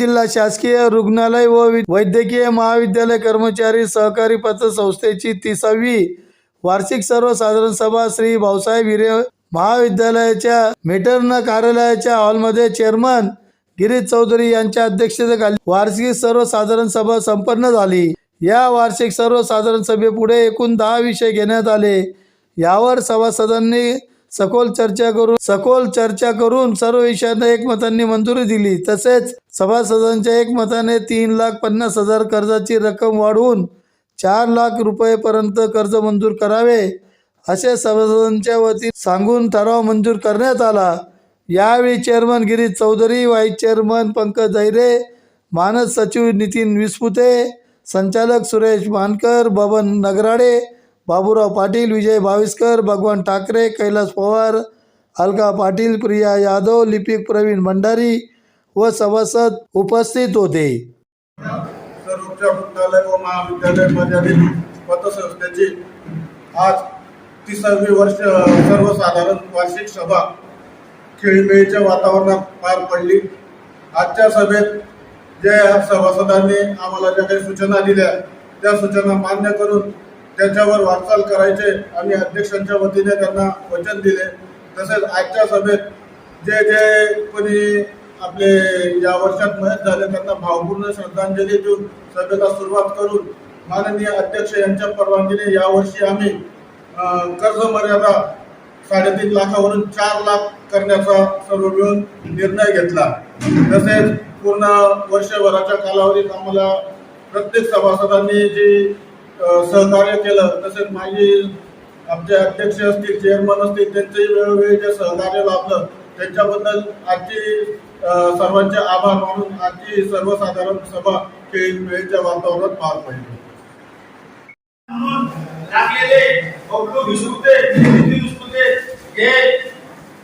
जिल्हा शासकीय रुग्णालय व वैद्यकीय महाविद्यालय कर्मचारी सहकारी पतसंस्थेची तिसावी वार्षिक सर्वसाधारण सभा श्री भाऊसाहेब हिरे महाविद्यालयाच्या मेटर्न कार्यालयाच्या हॉलमध्ये चेअरमन गिरीश चौधरी यांच्या अध्यक्षतेखाली वार्षिक सर्वसाधारण सभा संपन्न झाली. या वार्षिक सर्वसाधारण सभेपुढे एकूण दहा विषय घेण्यात आले. यावर सभासदांनी सखोल चर्चा करून सखोल चर्चा करून सर्व विषयांना एकमतांनी मंजुरी दिली. तसेच सभासदांच्या एकमताने तीन लाख पन्नास हजार कर्जाची रक्कम वाढवून चार लाख रुपयेपर्यंत कर्ज मंजूर करावे असे सभासदांच्या वतीने सांगून ठराव मंजूर करण्यात आला. यावेळी chairman Girish Chaudhari vice chairman Pankaj Dhaire मानस सचिव नितीन विस्पुते संचालक सुरेश मानकर बबन नगराडे बाबूराव पाटील विजय भाविस्कर भगवान ठाकरे कैलास पवार अलका पाटील प्रिया यादव लिपिक प्रवीण भंडारी व सभासद उपस्थित होते. सर्वोच्च रुग्णालय व महाविद्यालय मर्यादित पतसंस्थेची आज तिसावी वर्ष सर्वसाधारण वार्षिक सभा खेळीमेळीच्या वातावरणात पार पडली. आजच्या सभेत जे सभासदांनी आम्हाला ज्या काही सूचना दिल्या त्या सूचना मान्य करून त्याच्यावर वाटचाल करायचे. आम्ही अध्यक्षांच्या वतीने त्यांना वचन दिले. तसेच आजच्या सभेत जे जे कोणी आपले या वर्षात मयत झाले त्यांना भावपूर्ण श्रद्धांजली देऊन सभेला सुरुवात करून माननीय अध्यक्ष यांच्या परवानगीने यावर्षी आम्ही कर्ज मर्यादा साडेतीन लाखावरून चार लाख करण्याचा सर्व मिळून निर्णय घेतला. तसेच पूर्ण वर्षभराच्या कालावधीत आम्हाला प्रत्येक सभासदांनी जी सहकार्य केलं. तसेच माझी आमचे अध्यक्ष असतील चेअरमन असतील त्यांचंही वेळोवेळी जे सहकार्य लाभलं त्यांच्याबद्दल आजची सर्वांचे आभार मानून आजची सर्वसाधारण सभा खेळीमेळीच्या वातावरणात पार पडली. म्हणून बबलू विसुते विसुते हे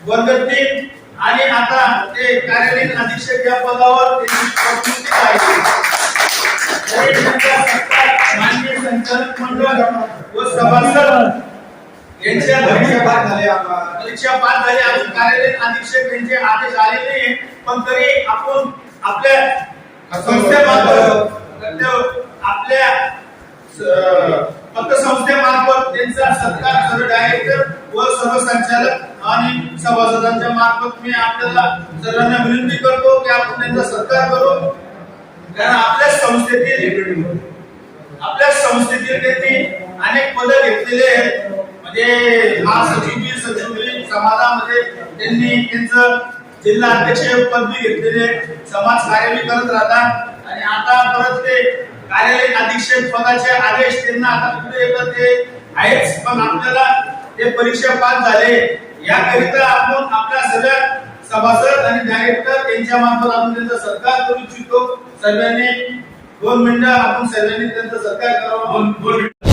वर्ग तीन आणि आता ते कार्यालयीन अधीक्षक या पदावर त्यांची आहे. व सभासद परीक्षा पास झाले परीक्षा पास झाले. अजून कार्यालयीन अधीक्षक यांचे आदेश आले नाही पण तरी आपण आपल्या संस्थेमार्फत आपल्या पतसंस्थेमार्फत त्यांचा सत्कार सर्व डायरेक्टर व सर्व संचालक आणि सभासदांच्या मार्फत मी आपल्याला सर्वांना विनंती करतो की आपण त्यांचा सत्कार करू. कारण आपल्या संस्थेतील आपल्या संस्थेतील त्यांनी अनेक पद घेतलेले आहेत. म्हणजे महासचिव सचिव समाजामध्ये त्यांनी त्यांचं जिल्हा अध्यक्ष पदवी घेतलेले समाज कार्य करत राहतात. आणि आता परत ते कार्यालय अधीक्षक पदाचे आदेश त्यांना आता पुढे येतात ते आहेच. पण आपल्याला ते परीक्षा पास झाले. याकरिता आपण आपल्या सगळ्या सभासद आणि डायरेक्टर यांच्या मार्फत आपण त्यांचा सत्कार करू इच्छितो. सर्वांनी दोन मिनिटं आपण सर्वांनी त्यांचा सत्कार करावा. दोन मिनिटं.